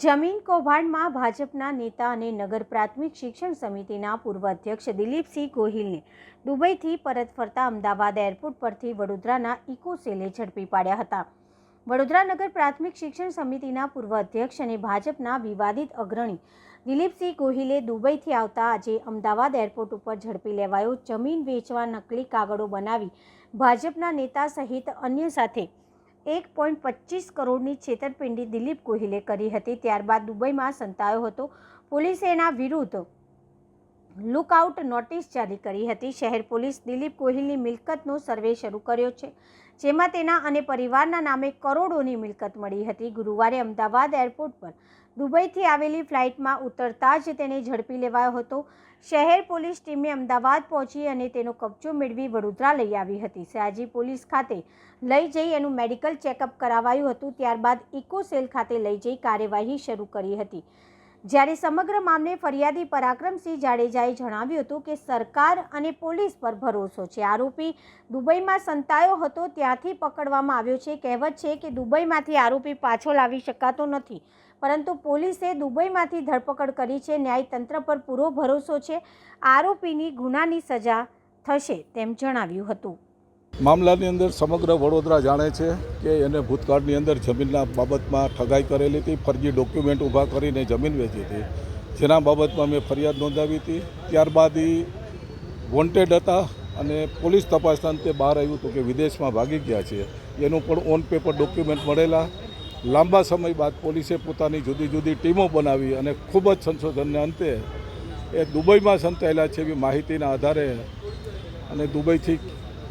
જમીન કૌભાંડમાં ભાજપના નેતા અને નગર પ્રાથમિક શિક્ષણ સમિતિના પૂર્વ અધ્યક્ષ દિલીપસિંહ ગોહિલને દુબઈથી પરત ફરતા અમદાવાદ એરપોર્ટ પરથી વડોદરાના ઇકોસેલે ઝડપી પાડ્યા હતા. વડોદરા નગર પ્રાથમિક શિક્ષણ સમિતિના પૂર્વ અધ્યક્ષ અને ભાજપના વિવાદિત અગ્રણી દિલીપસિંહ ગોહિલે દુબઈથી આવતા આજે અમદાવાદ એરપોર્ટ ઉપર ઝડપી લેવાયો જમીન વેચવા નકલી કાગળો બનાવી ભાજપના નેતા સહિત અન્ય સાથે એક પોઈન્ટ પચીસ કરોડની છેતરપિંડી દિલીપ ગોહિલે કરી હતી. ત્યારબાદ દુબઈમાં સંતાયો હતો. પોલીસે એના વિરુદ્ધ લુકઆઉટ નોટિસ જારી કરી હતી. શહેર પોલીસ દિલીપ ગોહિલની મિલકતનો સર્વે શરૂ કર્યો છે, જેમાં તેના અને પરિવારના નામે કરોડોની મિલકત મળી હતી. ગુરુવારે અમદાવાદ એરપોર્ટ પર દુબઈથી આવેલી ફ્લાઇટમાં ઉતરતા જ તેને ઝડપી લેવાયો હતો. શહેર પોલીસ ટીમે અમદાવાદ પહોંચી અને તેનો કબજો મેળવી વડોદરા લઈ આવી હતી. સયાજી પોલીસ ખાતે લઈ જઈ એનું મેડિકલ ચેકઅપ કરાવાયું હતું. ત્યારબાદ ઇકો સેલ ખાતે લઈ જઈ કાર્યવાહી શરૂ કરી હતી. જ્યારે સમગ્ર મામલે ફરિયાદી પરાક્રમસિંહ જાડેજાએ જણાવ્યું હતું કે સરકાર અને પોલીસ પર ભરોસો છે. આરોપી દુબઈમાં સંતાયો હતો, ત્યાંથી પકડવામાં આવ્યો છે. કહેવત છે કે દુબઈમાંથી આરોપી પાછો લાવી શકાતો નથી. પરંતુ પોલીસે દુબઈમાંથી ધરપકડ કરી છે. ન્યાયતંત્ર પર પૂરો ભરોસો છે. આરોપીની ગુનાની સજા થશે તેમ જણાવ્યું હતું. મામલાની અંદર સમગ્ર વડોદરા જાણે છે કે એને ભૂતકાળની અંદર જમીનના બાબતમાં ઠગાઈ કરેલી હતી, ફરજી ડોક્યુમેન્ટ ઊભા કરીને જમીન વેચી હતી. જેના બાબતમાં મેં ફરિયાદ નોંધાવી હતી. ત્યારબાદ એ વોન્ટેડ હતા અને પોલીસ તપાસના અંતે બહાર આવ્યું હતું કે વિદેશમાં ભાગી ગયા છે. એનું પણ ઓન પેપર ડોક્યુમેન્ટ મળેલા. લાંબા સમય બાદ પોલીસે પોતાની જુદી જુદી ટીમો બનાવી અને ખૂબ જ સંશોધનને અંતે એ દુબઈમાં સંતાયેલા છે એવી માહિતીના આધારે અને દુબઈથી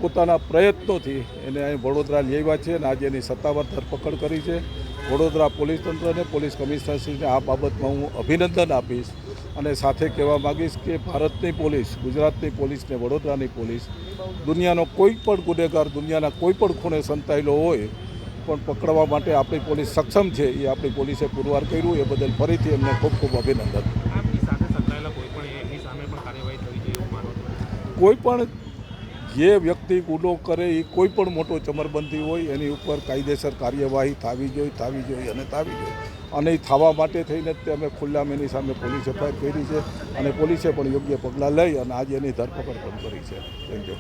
પોતાના પ્રયત્નોથી એને અહીં વડોદરા આવ્યા છે અને આજે એની સત્તાવાર ધરપકડ કરી છે. વડોદરા પોલીસ તંત્રને પોલીસ કમિશનરશ્રીને આ બાબતમાં હું અભિનંદન આપીશ અને સાથે કહેવા માગીશ કે ભારતની પોલીસ ગુજરાતની પોલીસ ને વડોદરાની પોલીસ દુનિયાનો કોઈ પણ ગુનેગાર દુનિયાના કોઈ પણ ખૂણે સંતાયેલો હોય પણ પકડવા માટે આપણી પોલીસ સક્ષમ છે એ આપણી પોલીસે પુરવાર કર્યું એ બદલ ફરીથી એમને ખૂબ ખૂબ અભિનંદન. કોઈ પણ જે વ્યક્તિ ગુનો કરે એ કોઈ પણ મોટો ચમરબંધી હોય, એની ઉપર કાયદેસર કાર્યવાહી થવી જોઈએ થવી જોઈએ અને થવી જોઈએ. અને એ થવા માટે થઈને જ અમે ખુલ્લામ એની સામે પોલીસ એફઆઈઆર કરી છે અને પોલીસે પણ યોગ્ય પગલાં લઈ અને આજે એની ધરપકડ પણ કરી છે. Thank you